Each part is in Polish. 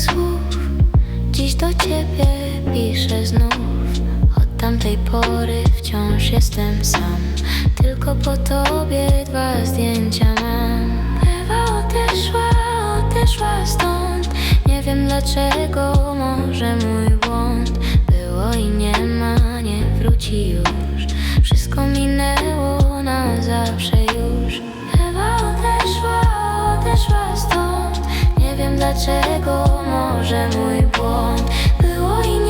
słów. Dziś do ciebie piszę znów. Od tamtej pory wciąż jestem sam. Tylko po tobie dwa zdjęcia mam. Ewa odeszła, odeszła stąd. Nie wiem dlaczego, może mój błąd Było i nie ma, nie wróci już. Wszystko minęło na zawsze dlaczego, może mój błąd Było i nie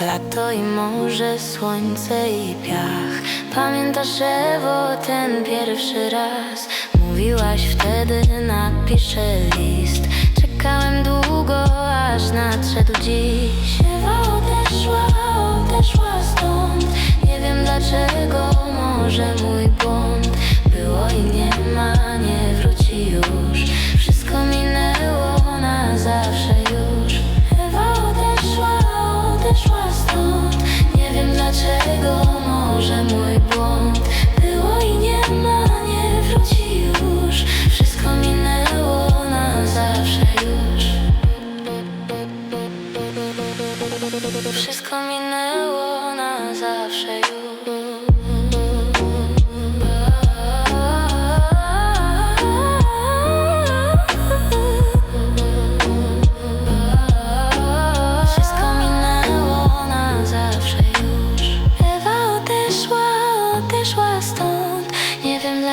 Lato i morze, słońce i piach. Pamiętasz Ewo ten pierwszy raz? Mówiłaś wtedy napiszę list. Czekałem długo, aż nadszedł dziś. Ewa odeszła, odeszła stąd. Nie wiem dlaczego, może mój błąd. Było i nie ma, nie wróci już. Wszystko minęło na zawsze już. Ewa odeszła, odeszła dlaczego, może mój błąd Było i nie ma, nie wróci już. Wszystko minęło na zawsze już. Wszystko minęło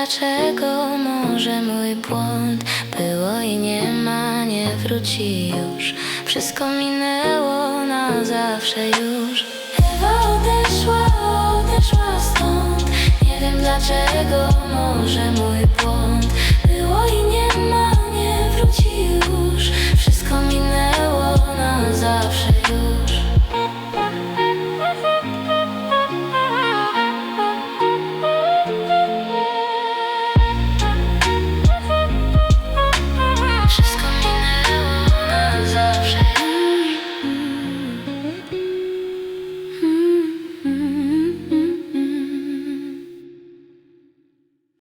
dlaczego, może mój błąd Było i nie ma, nie wróci już? Wszystko minęło na zawsze już. Ewa odeszła, odeszła stąd. Nie wiem dlaczego, może mój błąd Było i nie ma, nie wróci już